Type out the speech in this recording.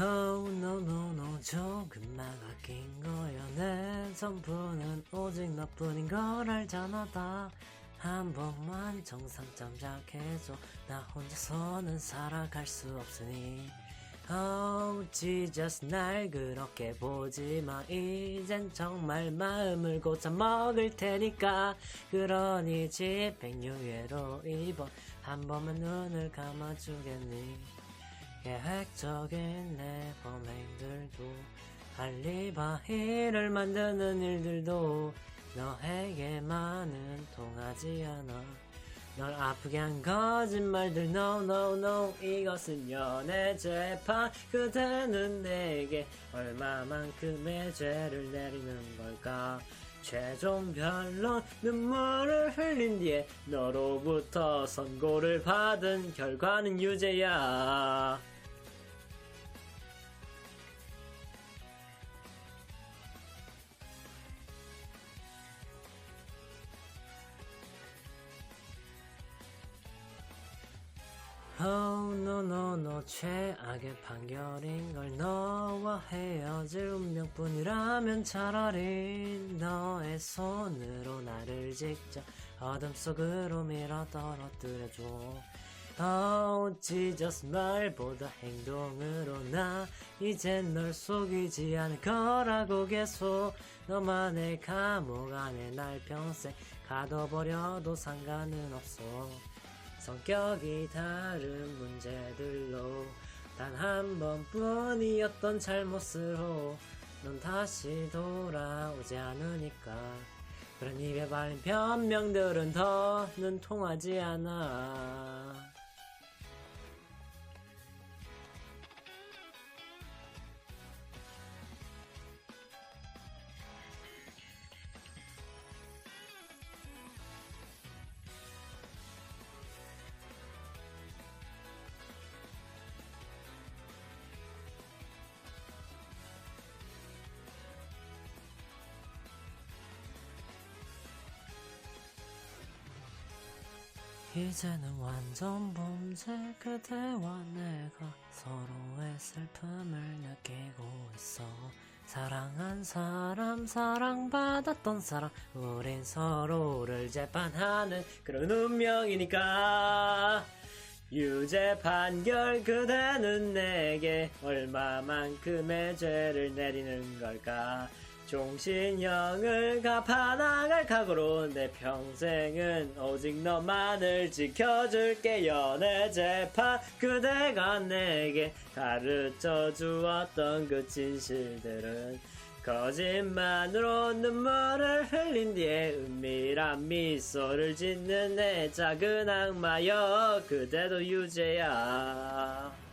Oh no no no 조금만 아낀 거야. 내 전부는 오직 너뿐인 걸 알잖아. 다 한 번만 정상 잠작해줘. 나 혼자서는 살아갈 수 없으니. Oh Jesus 날 그렇게 보지마. 이젠 정말 마음을 고쳐 먹을 테니까. 그러니 집행유예로 이번 한 번만 눈을 감아주겠니 계획적인 내 범행들도 알리바이를 만드는 일들도 너에게만은 통하지 않아. 널 아프게 한 거짓말들 no no no 이것은 연애 재판. 그대는 내게 얼마만큼의 죄를 내리는 걸까? 최종 변론 눈물을 흘린 뒤에 너로부터 선고를 받은 결과는 유죄야 Oh no no no 최악의 판결인 걸 너와 헤어질 운명뿐이라면 차라리 너의 손으로 나를 직접 어둠 속으로 밀어 떨어뜨려줘. Oh Jesus 말보다 행동으로 나 이젠 널 속이지 않을 거라고 계속 너만의 감옥 안에 날 평생 가둬버려도 상관은 없어 성격이 다른 문제들로 단 한 번뿐이었던 잘못으로 넌 다시 돌아오지 않으니까. 그런 입에 발린 변명들은 더는 통하지 않아 이제는 완전 범죄 그대와 내가 서로의 슬픔을 느끼고 있어. 사랑한 사람 사랑받았던 사람 우린 서로를 재판하는 그런 운명이니까. 유죄 판결 그대는 내게 얼마만큼의 죄를 내리는 걸까 종신형을 갚아나갈 각오로 내 평생은 오직 너만을 지켜줄게 연애 재판 그대가 내게 가르쳐 주었던 그 진실들은 거짓말로 눈물을 흘린 뒤에 은밀한 미소를 짓는 내 작은 악마여 그대도 유죄야